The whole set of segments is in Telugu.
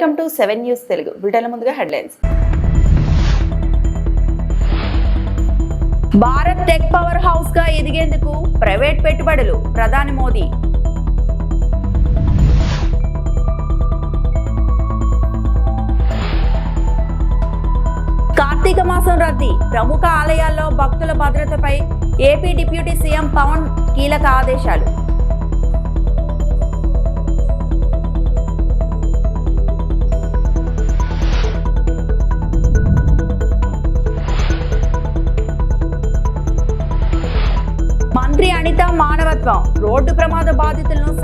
Welcome to seven news Telugu. Britain ముందుగా హెడ్లైన్స్. భారత్ టెక్ పవర్ హౌస్గా ఎదిగేందుకు ప్రైవేట్ పెట్టుబడులు ప్రధాని మోదీ. కార్తీక మాసం రద్దీ ప్రముఖ ఆలయాల్లో భక్తుల భద్రతపై ఏపీ డిప్యూటీ సీఎం పవన్ కీలక ఆదేశాలు.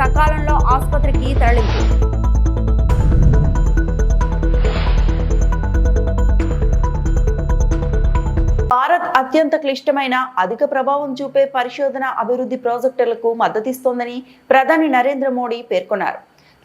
సకాలంలో ఆసుపత్రికి తరలింది. భారత్ అత్యంత క్లిష్టమైన అధిక ప్రభావం చూపే పరిశోధన అభివృద్ధి ప్రాజెక్టులకు మద్దతిస్తోందని ప్రధాని నరేంద్ర మోడీ పేర్కొన్నారు.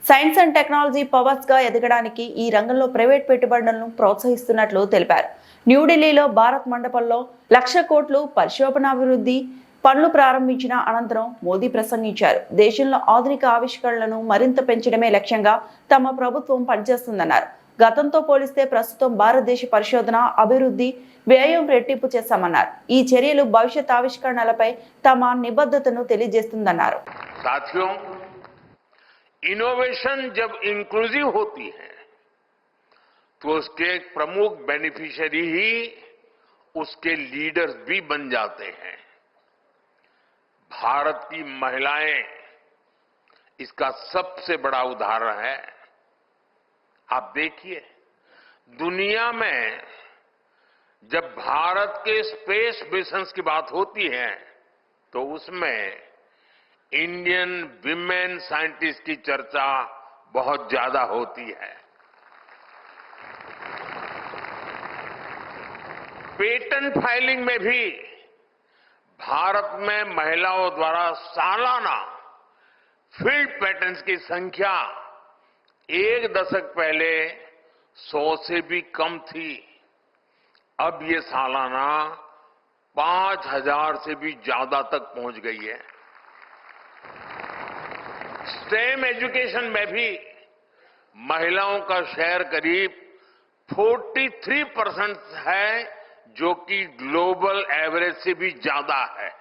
సైన్స్ అండ్ టెక్నాలజీ పవర్స్గా ఎదగడానికి ఈ రంగంలో ప్రైవేట్ పెట్టుబడులను ప్రోత్సహిస్తున్నట్లు తెలిపారు. న్యూఢిల్లీలో భారత్ మండపంలో లక్ష కోట్లు పరిశోధనాభివృద్ధి పనులు ప్రారంభించిన అనంతరం మోదీ ప్రసంగించారు దేశంలో ఆధునిక ఆవిష్కరణలను మరింత పెంచడమే లక్ష్యంగా తమ ప్రభుత్వం పనిచేస్తుందన్నారు గతంతో పోలిస్తే ప్రస్తుతం భారతదేశ పరిశోధన అభివృద్ధి వ్యయం రెట్టింపు చేశామన్నారు ఈ చర్యలు భవిష్యత్ ఆవిష్కరణలపై తమ నిబద్ధతను తెలియజేస్తుందన్నారు साथियों इनोवेशन जब इंक्लूसिव होती है तो उसके एक प्रमुख बेनिफिशियरी ही उसके लीडर्स भी बन जाते हैं भारत की महिलाएँ इसका सबसे बड़ा उदाहरण है। आप देखिए, दुनिया में जब भारत के स्पेस मिशंस की बात होती है तो उसमें इंडियन विमेन साइंटिस्ट की चर्चा बहुत ज़्यादा होती है। पेटेंट फाइलिंग में भी भारत में महिलाओं द्वारा सालाना फ़ील्ड पेटेंट्स की संख्या एक दशक पहले 100 से भी कम थी। अब ये सालाना पाँच हज़ार से भी ज़्यादा तक पहुँच गई है। स्टेम एजुकेशन में भी महिलाओं का शेयर करीब 43 परसेंट है जो कि ग्लोबल एवरेज से भी ज्यादा है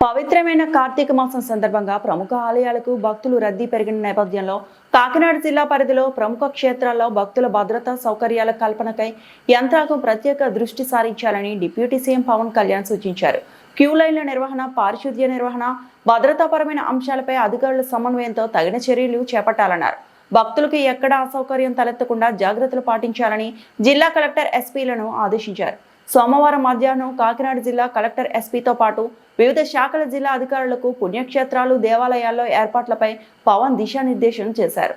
పవిత్రమైన కార్తీక మాసం సందర్భంగా ప్రముఖ ఆలయాలకు భక్తులు రద్దీ పెరిగిన నేపథ్యంలో కాకినాడ జిల్లా పరిధిలో ప్రముఖ క్షేత్రాల్లో భక్తుల భద్రతా సౌకర్యాల కల్పనకై యంత్రాంగం ప్రత్యేక దృష్టి సారించాలని డిప్యూటీ సీఎం పవన్ కళ్యాణ్ సూచించారు క్యూ లైన్ల నిర్వహణ పారిశుద్ధ్య నిర్వహణ భద్రతాపరమైన అంశాలపై అధికారుల సమన్వయంతో తగిన చర్యలు చేపట్టాలన్నారు భక్తులకు ఎక్కడ అసౌకర్యం తలెత్తకుండా జాగ్రత్తలు పాటించాలని జిల్లా కలెక్టర్ ఎస్పీలను ఆదేశించారు సోమవారం మధ్యాహ్నం కాకినాడ జిల్లా కలెక్టర్ ఎస్పీతో పాటు వివిధ శాఖల జిల్లా అధికారులకు పుణ్యక్షేత్రాలు దేవాలయాల్లో ఏర్పాట్లపై పవన్ దిశానిర్దేశం చేశారు.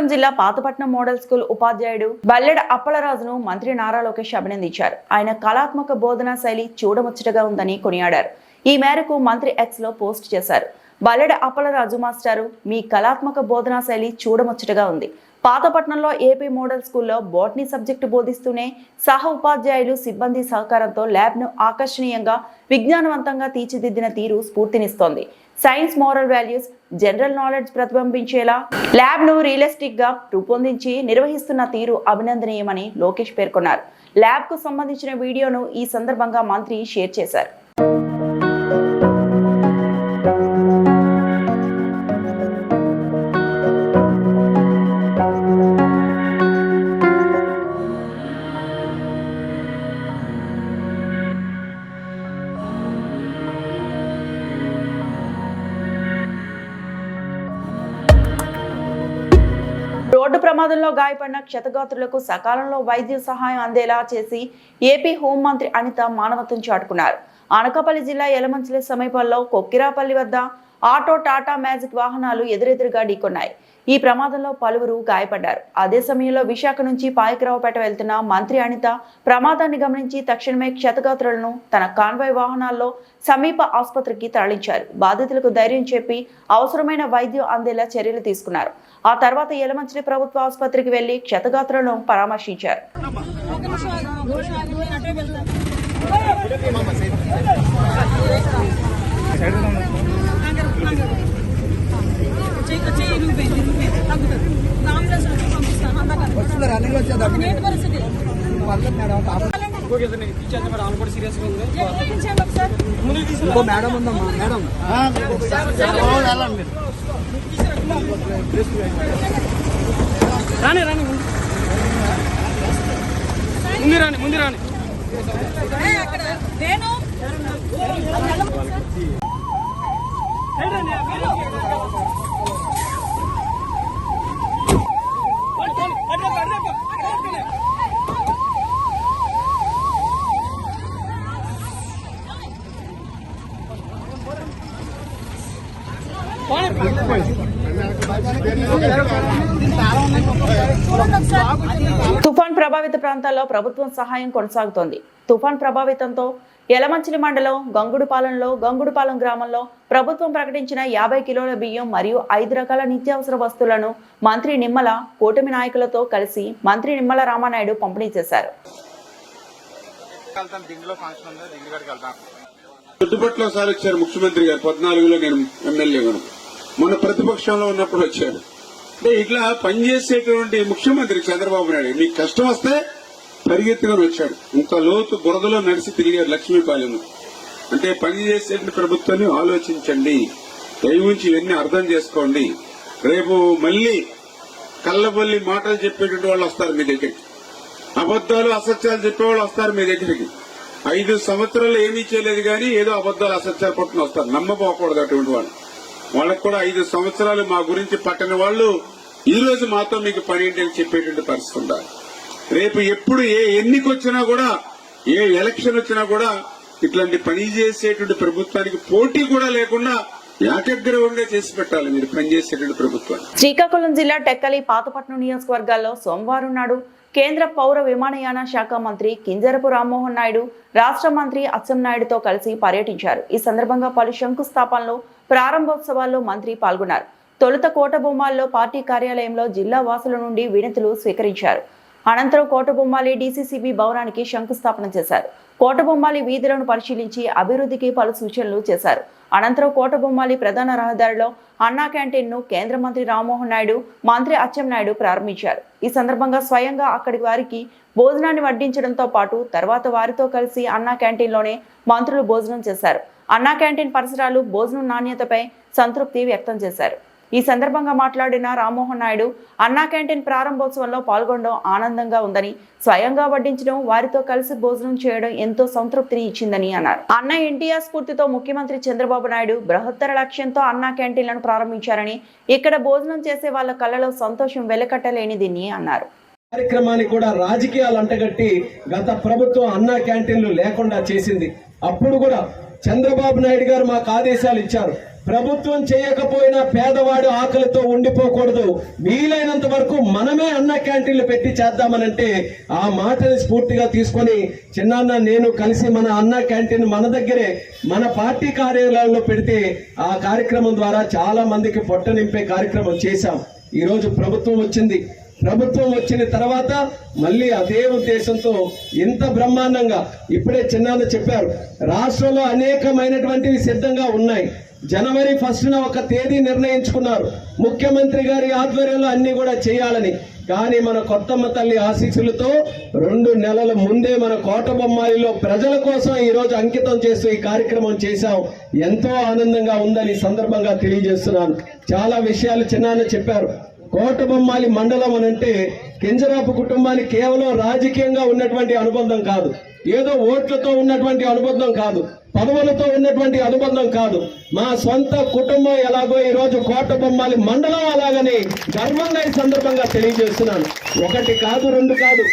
శ్రీకాకుళం జిల్లా పాతపట్నం మోడల్ స్కూల్ ఉపాధ్యాయుడు బల్లెడ అప్పలరాజును మంత్రి నారా లోకేష్ అభినందించారు. ఆయన కళాత్మక బోధనా శైలి చూడముచ్చటగా ఉందని కొనియాడారు. ఈ మేరకు మంత్రి ఎక్స్లో పోస్ట్ చేశారు. బల్లెడ అప్పలరాజు మాస్టారు మీ కళాత్మక బోధనా శైలి చూడముచ్చటగా ఉంది. పాతపట్నంలో ఏపీ మోడల్ స్కూల్లో బోటనీ సబ్జెక్టు బోధిస్తూనే సహ ఉపాధ్యాయులు సిబ్బంది సహకారంతో ల్యాబ్ను ఆకర్షణీయంగా విజ్ఞానవంతంగా తీర్చిదిద్దిన తీరు స్ఫూర్తినిస్తోంది. Science moral values general knowledge ప్రతిబింబించేలా ల్యాబ్ను రియలిస్టిక్గా రూపొందించి నిర్వహిస్తున్న తీరు అభినందనీయమని లోకేష్ పేర్కొన్నారు. ల్యాబ్కు సంబంధించిన వీడియోను ఈ సందర్భంగా మంత్రి షేర్ చేశారు. ప్రమాదంలో గాయపడిన క్షతగాత్రులకు సకాలంలో వైద్య సహాయం అందేలా చేసి ఏపీ హోంమంత్రి అనిత మానవత్వం చాటుకున్నారు. అనకాపల్లి జిల్లా యలమంచిలి సమీపంలో కొక్కిరాపల్లి వద్ద ఆటో టాటా మ్యాజిక్ వాహనాలు ఎదురెదురుగా ఢీకొన్నాయి. ఈ ప్రమాదంలో పలువురు గాయపడ్డారు. అదే సమయంలో విశాఖ నుంచి పాయకరావుపేట వెళ్తున్న మంత్రి అనిత ప్రమాదాన్ని గమనించి తక్షణమే క్షతగాత్రులను తన కాన్వాయ్ వాహనాల్లో సమీప ఆసుపత్రికి తరలించారు. బాధితులకు ధైర్యం చెప్పి అవసరమైన వైద్యం అందేలా చర్యలు తీసుకున్నారు. ఆ తర్వాత ఎలమంచిలి ప్రభుత్వ ఆసుపత్రికి వెళ్ళి క్షతగాత్రులను పరామర్శించారు. వస్తుందా ఏంటి పరిస్థితి. ఇంకో మేడం ఉందమ్మా మేడం. రాని రాని ముందు. రాని ముందు రాని. నేను? తుఫాన్ ప్రభావిత ప్రాంతాల్లో ప్రభుత్వం సహాయం కొనసాగుతోంది. తుఫాన్ ప్రభావితంతో యలమంచిలి మండలం గంగుడుపాలెంలో గంగుడుపాలెం గ్రామంలో ప్రభుత్వం ప్రకటించిన యాభై కిలోల బియ్యం మరియు ఐదు రకాల నిత్యావసర వస్తువులను మంత్రి నిమ్మల కూటమి నాయకులతో కలిసి మంత్రి నిమ్మల రామానాయుడు పంపిణీ చేశారు. చుట్టుపట్ల ఒకసారి వచ్చారు ముఖ్యమంత్రి గారు పద్నాలుగులో నేను ఎమ్మెల్యేగాను మొన్న ప్రతిపక్షంలో ఉన్నప్పుడు వచ్చారు. అంటే ఇట్లా పనిచేసేటువంటి ముఖ్యమంత్రి చంద్రబాబు నాయుడు మీకు కష్టం వస్తే పరిగెత్తుకొని వచ్చాడు. ఇంత లోతు బురదలో నడిచి తిరిగాడు లక్ష్మీపాలెం. అంటే పనిచేసే ప్రభుత్వాన్ని ఆలోచించండి. దయవుంచి ఇవన్నీ అర్థం చేసుకోండి. రేపు మళ్ళీ కళ్ళబొల్లి మాటలు చెప్పేటువంటి వాళ్ళు వస్తారు మీ దగ్గరికి. అబద్దాలు అసత్యాలు చెప్పేవాళ్ళు వస్తారు మీ దగ్గరికి. ఐదు సంవత్సరాలు ఏమీ చేయలేదు కానీ ఏదో అబద్దాలు అసత్యాలు పట్టుకుని వస్తారు. నమ్మపోకూడదు అటువంటి వాళ్ళు. వాళ్ళకు కూడా ఐదు సంవత్సరాలు మా గురించి పట్టని వాళ్ళు ఈ రోజు మాతో మీకు పని ఏంటి అని చెప్పేటువంటి పరిస్థితి ఉండాలి. రేపు ఎప్పుడు ఏ ఎన్నిక వచ్చినా కూడా ఏ ఎలక్షన్ వచ్చినా కూడా ఇట్లాంటి పని చేసేటువంటి ప్రభుత్వానికి పోటీ కూడా లేకుండా చేసి పెట్టాలి మీరు పనిచేసేటువంటి శ్రీకాకుళం జిల్లా టెక్కలి పాతపట్నం నియోజకవర్గాల్లో సోమవారం నాడు కేంద్ర పౌర విమానయాన శాఖ మంత్రి కింజరపు రామ్మోహన్ నాయుడు రాష్ట్ర మంత్రి అచ్చెన్నాయుడుతో కలిసి పర్యటించారు. ఈ సందర్భంగా పలు శంకుస్థాపనలు ప్రారంభోత్సవాల్లో మంత్రి పాల్గొన్నారు. తొలుత కోటబొమ్మాల్లో పార్టీ కార్యాలయంలో జిల్లా వాసుల నుండి వినతులు స్వీకరించారు. అనంతరం కోటబొమ్మాలి డీసీసీబీ భవనానికి శంకుస్థాపన చేశారు. కోటబొమ్మాలి వీధులను పరిశీలించి అభివృద్ధికి పలు సూచనలు చేశారు. అనంతరం కోటబొమ్మాలి ప్రధాన రహదారిలో అన్నా క్యాంటీన్ను కేంద్ర మంత్రి రామ్మోహన్ నాయుడు మంత్రి అచ్చెన్నాయుడు ప్రారంభించారు. ఈ సందర్భంగా స్వయంగా అక్కడి వారికి భోజనాన్ని వడ్డించడంతో పాటు తర్వాత వారితో కలిసి అన్నా క్యాంటీన్లోనే మంత్రులు భోజనం చేశారు. అన్నా క్యాంటీన్ పరిసరాలు భోజనం నాణ్యతపై సంతృప్తి వ్యక్తం చేశారు. ఈ సందర్భంగా మాట్లాడిన రామ్మోహన్ నాయుడు అన్నా క్యాంటీన్ ప్రారంభోత్సవంలో పాల్గొనడం ఆనందంగా ఉందని స్వయంగా వడ్డించడం వారితో కలిసి భోజనం చేయడం ఎంతో సంతృప్తిని ఇచ్చిందని అన్నారు. అన్న ఎన్టీఆర్ స్ఫూర్తితో ముఖ్యమంత్రి చంద్రబాబు నాయుడు బృహత్తర లక్ష్యంతో అన్నా క్యాంటీన్లను ప్రారంభించారని ఇక్కడ భోజనం చేసే వాళ్ళ కళ్ళలో సంతోషం వెలకట్టలేనిదని అన్నారు. కార్యక్రమాన్ని కూడా రాజకీయాలు అంటగట్టి గత ప్రభుత్వం అన్నా క్యాంటీన్లు లేకుండా చేసింది. అప్పుడు కూడా చంద్రబాబు నాయుడు గారు మాకు ఆదేశాలు ఇచ్చారు. ప్రభుత్వం చేయకపోయినా పేదవాడు ఆకలితో ఉండిపోకూడదు. వీలైనంత వరకు మనమే అన్న క్యాంటీన్లు పెట్టి చేద్దామనంటే ఆ మాటని స్ఫూర్తిగా తీసుకొని చిన్నాన్న నేను కలిసి మన అన్న క్యాంటీన్ మన దగ్గరే మన పార్టీ కార్యాలయంలో పెడితే ఆ కార్యక్రమం ద్వారా చాలా మందికి పొట్ట నింపే కార్యక్రమం చేశాం. ఈరోజు ప్రభుత్వం వచ్చింది. ప్రభుత్వం వచ్చిన తర్వాత మళ్ళీ అదే ఉద్దేశంతో ఇంత బ్రహ్మాండంగా ఇప్పుడే చిన్నాన్న చెప్పారు రాష్ట్రంలో అనేకమైనటువంటివి సిద్ధంగా ఉన్నాయి. జనవరి ఫస్ట్న ఒక తేదీ నిర్ణయించుకున్నారు. ముఖ్యమంత్రి గారి ఆధ్వర్యంలో అన్ని కూడా చేయాలని. కానీ మన కొత్తమ్మ తల్లి ఆశీస్సులతో రెండు నెలల ముందే మన కోటబొమ్మాయిలో ప్రజల కోసం ఈరోజు అంకితం చేస్తూ ఈ కార్యక్రమం చేశాం. ఎంతో ఆనందంగా ఉందని సందర్భంగా తెలియజేస్తున్నాను. చాలా విషయాలు చిన్నాన్న చెప్పారు. కోటబొమ్మాలి మండలం అని అంటే కింజరాపు కుటుంబానికి కేవలం రాజకీయంగా ఉన్నటువంటి అనుబంధం కాదు. ఏదో ఓట్లతో ఉన్నటువంటి అనుబంధం కాదు. పదవులతో ఉన్నటువంటి అనుబంధం కాదు. మా సొంత కుటుంబం ఎలాగో ఈ రోజు కోటబొమ్మాలి మండలం అలాగని గర్వంగా ఈ సందర్భంగా తెలియజేస్తున్నాను. ఒకటి కాదు రెండు కాదు.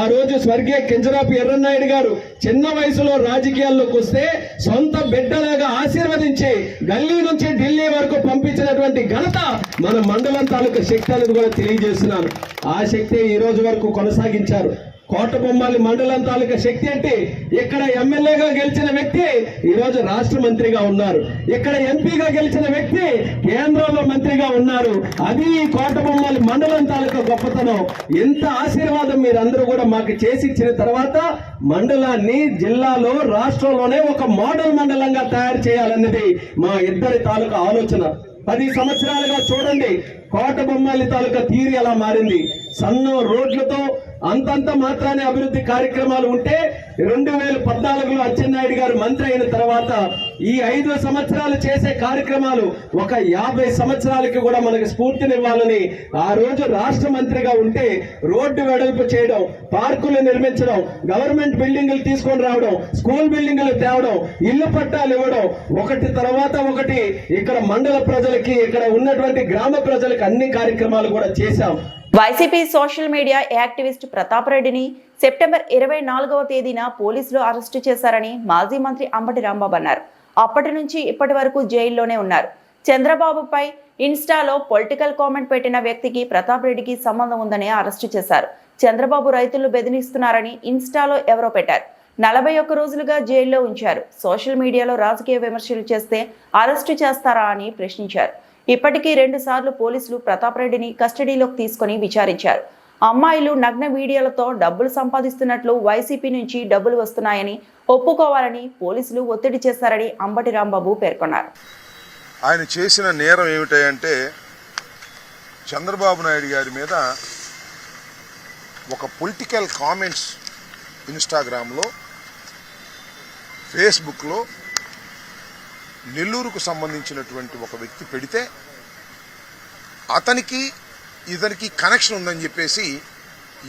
ఆ రోజు స్వర్గీయ కింజరాపు ఎర్రన్నాయుడు గారు చిన్న వయసులో రాజకీయాల్లోకి వస్తే సొంత బిడ్డలాగా ఆశీర్వదించి గల్లీ నుంచి ఢిల్లీ వరకు పంపించినటువంటి ఘనత మన మండలం తాలూకా శక్తి అనేది కూడా తెలియజేస్తున్నాను. ఆ శక్తి ఈ రోజు వరకు కొనసాగించారు. కోటబొమ్మాలి మండలం తాలూకా శక్తి అంటే ఇక్కడ ఎమ్మెల్యేగా గెలిచిన వ్యక్తి ఈరోజు రాష్ట్ర మంత్రిగా ఉన్నారు. ఇక్కడ ఎంపీగా గెలిచిన వ్యక్తి కేంద్రంలో మంత్రిగా ఉన్నారు. అది ఈ కోటబొమ్మాలి మండలం తాలూకా గొప్పతనం. ఎంత ఆశీర్వాదం మీరందరూ కూడా మాకు చేసి ఇచ్చిన తర్వాత మండలాన్ని జిల్లాలో రాష్ట్రంలోనే ఒక మోడల్ మండలంగా తయారు చేయాలన్నది మా ఇద్దరి తాలూకా ఆలోచన. పది సంవత్సరాలుగా చూడండి కోట బొమ్మాలి తాలూకా తీరు ఎలా మారింది. సన్న రోడ్లతో అంతంత మాత్రానే అభివృద్ధి కార్యక్రమాలు ఉంటే రెండు వేల పద్నాలుగులో అచ్చెన్నాయుడు గారు మంత్రి అయిన తర్వాత ఈ ఐదు సంవత్సరాలు చేసే కార్యక్రమాలు ఒక యాభై సంవత్సరాలకి కూడా మనకి స్ఫూర్తినివ్వాలని ఆ రోజు రాష్ట్ర మంత్రిగా ఉంటే రోడ్డు వెడల్పు చేయడం పార్కులు నిర్మించడం గవర్నమెంట్ బిల్డింగులు తీసుకొని రావడం స్కూల్ బిల్డింగులు తేవడం ఇల్లు పట్టాలు ఇవ్వడం ఒకటి తర్వాత ఒకటి ఇక్కడ మండల ప్రజలకి ఇక్కడ ఉన్నటువంటి గ్రామ ప్రజలకు అన్ని కార్యక్రమాలు కూడా చేశాం. YCP social media activist Pratap రెడ్డిని సెప్టెంబర్ ఇరవై నాలుగవ తేదీన పోలీసులు అరెస్టు చేశారని మాజీ మంత్రి అంబటి రాంబాబు అన్నారు. అప్పటి నుంచి ఇప్పటి వరకు జైల్లోనే ఉన్నారు. చంద్రబాబుపై ఇన్స్టాలో పొలిటికల్ కామెంట్ పెట్టిన వ్యక్తికి ప్రతాప్ రెడ్డికి సంబంధం ఉందని అరెస్టు చేశారు. చంద్రబాబు రైతులు బెదిరిస్తున్నారని ఇన్స్టాలో ఎవరో పెట్టారు. నలభై ఒక్క రోజులుగా జైల్లో ఉంచారు. సోషల్ మీడియాలో రాజకీయ విమర్శలు చేస్తే అరెస్టు చేస్తారా అని ప్రశ్నించారు. ఇప్పటికీ రెండు సార్లు పోలీసులు ప్రతాప్ రెడ్డిని కస్టడీలోకి తీసుకొని విచారించారు. అమ్మాయిలు నగ్న వీడియోలతో డబ్బులు సంపాదిస్తున్నట్లు వైసీపీ నుంచి డబ్బులు వస్తున్నాయని ఒప్పుకోవాలని పోలీసులు ఒత్తిడి చేశారని అంబటి రాంబాబు పేర్కొన్నారు. ఆయన చేసిన నేరం ఏమిటంటే చంద్రబాబు నాయుడు గారి మీద ఒక పొలిటికల్ కామెంట్స్ ఇన్స్టాగ్రామ్లో ఫేస్బుక్లో నెల్లూరుకు సంబంధించినటువంటి ఒక వ్యక్తి పెడితే అతనికి ఇతనికి కనెక్షన్ ఉందని చెప్పేసి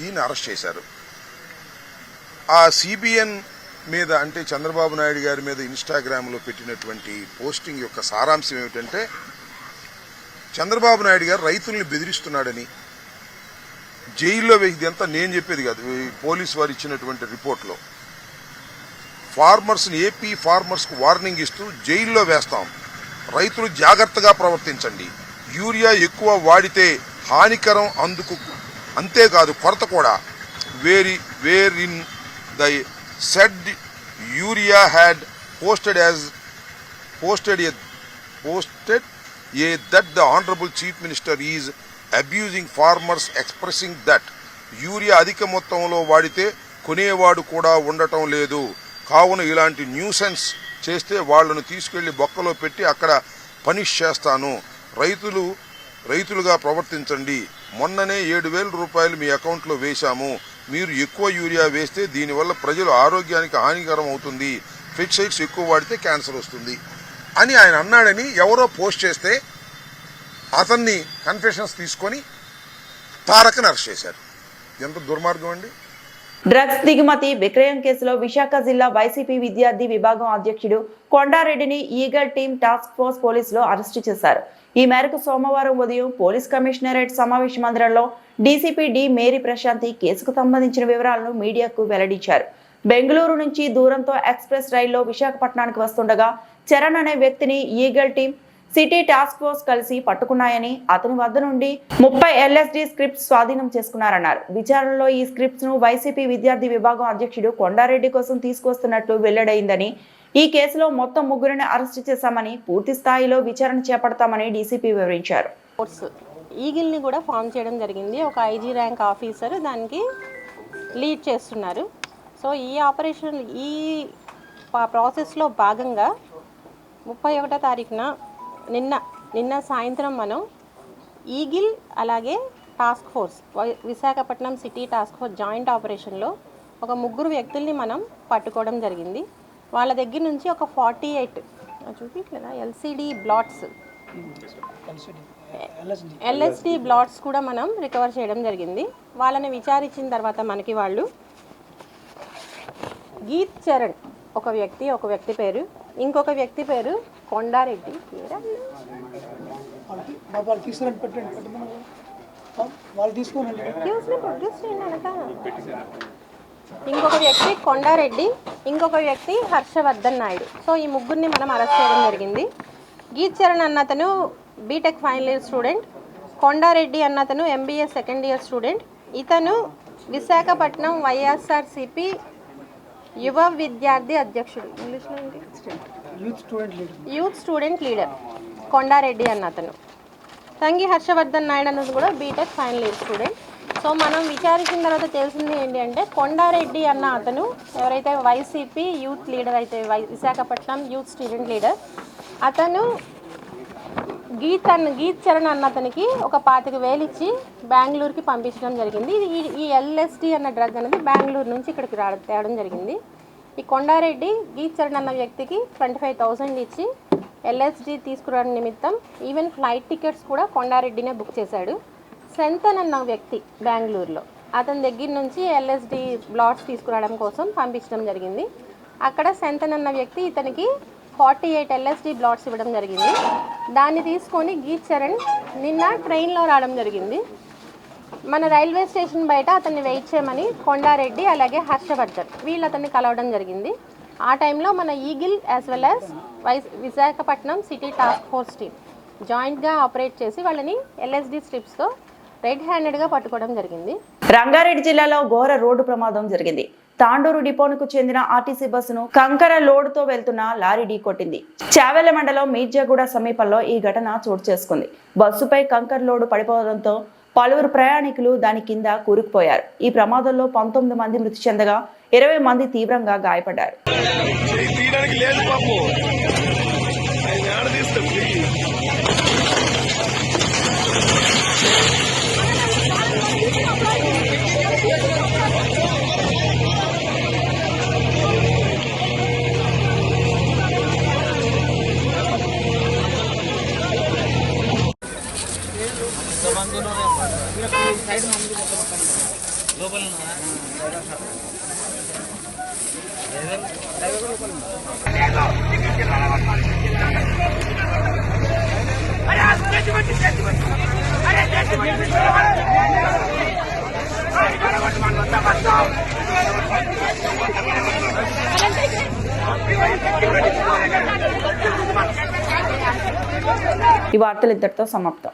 ఈయన అరెస్ట్ చేశారు. ఆ సిబిఎన్ మీద అంటే చంద్రబాబు నాయుడు గారి మీద ఇన్స్టాగ్రామ్లో పెట్టినటువంటి పోస్టింగ్ యొక్క సారాంశం ఏమిటంటే చంద్రబాబు నాయుడు గారు రైతుల్ని బెదిరిస్తున్నాడని జైల్లో వేసి అంతా నేను చెప్పేది కాదు పోలీసు పోలీస్ వారు ఇచ్చినటువంటి రిపోర్ట్లో. ఫార్మర్స్ని ఏపీ ఫార్మర్స్కు వార్నింగ్ ఇస్తూ జైల్లో వేస్తాం. రైతులు జాగ్రత్తగా ప్రవర్తించండి. యూరియా ఎక్కువ వాడితే హానికరం అందుకు అంతేకాదు కొరత కూడా. Very where in the said urea had posted as posted a posted a that the honourable chief minister is abusing farmers expressing that urea అధిక మొత్తంలో వాడితే కొనేవాడు కూడా ఉండటం లేదు. కావున ఇలాంటి న్యూసెన్స్ చేస్తే వాళ్ళను తీసుకెళ్ళి బొక్కలో పెట్టి అక్కడ పనిష్ చేస్తాను. రైతులు రైతులుగా ప్రవర్తించండి. మొన్ననే ఏడు వేల రూపాయలు మీ అకౌంట్లో వేశాము. మీరు ఎక్కువ యూరియా వేస్తే దీనివల్ల ప్రజలు ఆరోగ్యానికి హానికరం అవుతుంది. ఫెడ్సైడ్స్ ఎక్కువ వాడితే క్యాన్సర్ వస్తుంది. అని ఆయన అన్నాడని ఎవరో పోస్ట్ చేస్తే అతన్ని కన్ఫెషన్స్ తీసుకొని తారక అరెస్ట్ చేశారు. ఎంత దుర్మార్గం అండి. డ్రగ్స్ దిగుమతి విక్రయం కేసులో విశాఖ జిల్లా వైసీపీ విద్యార్థి విభాగం అధ్యక్షుడు కొండారెడ్డిని ఈగల్ టీం టాస్క్ ఫోర్స్ పోలీసులు అరెస్టు చేశారు. ఈ మేరకు సోమవారం ఉదయం పోలీస్ కమిషనరేట్ సమావేశ మందిరంలో డీసీపీ డి మేరీ ప్రశాంతి కేసుకు సంబంధించిన వివరాలను మీడియాకు వెల్లడించారు. బెంగళూరు నుంచి దూరంతో ఎక్స్ప్రెస్ రైల్లో విశాఖపట్నానికి వస్తుండగా చరణ్ అనే వ్యక్తిని eagle team city task force కలిసి పట్టుకున్నాయని అతని వద్ద నుండి ముప్పై ఎల్ఎస్డి స్క్రిప్ట్స్ స్వాధీనం చేసుకున్నారన్నారు. విచారణలో ఈ స్క్రిప్ట్స్ను వైసీపీ విద్యార్థి విభాగం అధ్యక్షుడు కొండారెడ్డి కోసం తీసుకొస్తున్నట్లు వెల్లడైందని ఈ కేసులో మొత్తం ముగ్గురిని అరెస్ట్ చేశామని పూర్తి స్థాయిలో విచారణ చేపడతామని డీసీపీ వివరించారు. ఈగిల్ని కూడా ఫామ్ చేయడం జరిగింది. ఒక ఐజీ ర్యాంక్ ఆఫీసర్ దానికి లీడ్ చేస్తున్నారు. సో ఈ ఆపరేషన్ ఈ ప్రాసెస్లో భాగంగా ముప్పై ఒకటో తారీఖున నిన్న నిన్న సాయంత్రం మనం ఈగిల్ అలాగే task force Visakhapatnam city task force joint ఆపరేషన్లో ఒక ముగ్గురు వ్యక్తుల్ని మనం పట్టుకోవడం జరిగింది. వాళ్ళ దగ్గర నుంచి ఒక ఫార్టీ ఎయిట్ చూపించలేదా? ఎల్సిడి బ్లాట్స్ ఎల్ఎస్డి బ్లాట్స్ కూడా మనం రికవర్ చేయడం జరిగింది. వాళ్ళని విచారించిన తర్వాత మనకి వాళ్ళు గీత్ చరణ్ ఒక వ్యక్తి ఒక వ్యక్తి పేరు ఇంకొక వ్యక్తి పేరు కొండారెడ్డి. ఇంకొక వ్యక్తి కొండారెడ్డి ఇంకొక వ్యక్తి హర్షవర్ధన్ నాయుడు. సో ఈ ముగ్గురిని మనం అరెస్ట్ చేయడం జరిగింది. గీత్ చరణ్ అన్న అతను BTech final year student Kondareddy అన్న అతను ఎంబీఏ సెకండ్ ఇయర్ స్టూడెంట్ ఇతను విశాఖపట్నం వైఎస్ఆర్సిపి యువ విద్యార్థి అధ్యక్షుడు. ఇంగ్లీష్లో ఏంటి? Youth student leader youth student leader Kondareddy అన్న అతను. తంగి హర్షవర్ధన్ నాయుడు అన్నది కూడా BTech final year student so మనం విచారించిన తర్వాత తెలిసింది ఏంటి అంటే కొండారెడ్డి అన్న అతను ఎవరైతే వైసీపీ యూత్ లీడర్ అయితే వై విశాఖపట్నం యూత్ స్టూడెంట్ లీడర్ అతను గీత్ అన్న గీత్ చరణ్ అన్న అతనికి ఒక పాతిక వేలు ఇచ్చి బెంగళూరుకి పంపించడం జరిగింది. ఇది ఈ- ఈ ఎల్ఎస్డి అన్న డ్రగ్ అనేది బెంగళూరు నుంచి ఇక్కడికి రావడం తేవడం జరిగింది. ఈ కొండారెడ్డి గీత్ చరణ్ అన్న వ్యక్తికి ట్వంటీ ఫైవ్ థౌసండ్ ఇచ్చి ఎల్ఎస్డి తీసుకురావడం నిమిత్తం ఈవెన్ ఫ్లైట్ టికెట్స్ కూడా కొండారెడ్డినే బుక్ చేశాడు. సెంతన్ అన్న వ్యక్తి బెంగళూరులో. అతని దగ్గర నుంచి ఎల్ఎస్డి బ్లాట్స్ తీసుకురావడం కోసం పంపించడం జరిగింది. అక్కడ సెంతన్ అన్న వ్యక్తి ఇతనికి ఫార్టీ ఎయిట్ ఎల్ఎస్డి బ్లాట్స్ ఇవ్వడం జరిగింది. దాన్ని తీసుకొని గీత్ చరణ్ నిన్న ట్రైన్లో రావడం జరిగింది. మన రైల్వే స్టేషన్ బయట అతన్ని వెయిట్ చేయమని కొండారెడ్డి అలాగే హర్షవర్ధన్ వీళ్ళు అతన్ని కలవడం జరిగింది. ఆ టైంలో మన eagle as well as vice Visakhapatnam city task force team జాయింట్గా operate చేసి వాళ్ళని ఎల్ఎస్డి స్ట్రిప్స్తో రెడ్ హ్యాండెడ్గా పట్టుకోవడం జరిగింది. రంగారెడ్డి జిల్లాలో ఘోర రోడ్డు ప్రమాదం జరిగింది. తాండూరు డిపోనుకు చెందిన ఆర్టీసీ బస్సును కంకర లోడ్తో వెళ్తున్న లారీ ఢీ కొట్టింది చావెల మండలం మీర్జాగూడ సమీపంలో ఈ ఘటన చోటు చేసుకుంది. బస్సుపై కంకర లోడు పడిపోవడంతో పలువురు ప్రయాణికులు దాని కింద కూరుకుపోయారు. ఈ ప్రమాదంలో పంతొమ్మిది మంది మృతి చెందగా ఇరవై మంది తీవ్రంగా గాయపడ్డారు. ఈ వార్తలు ఇంతటితో సమాప్తం.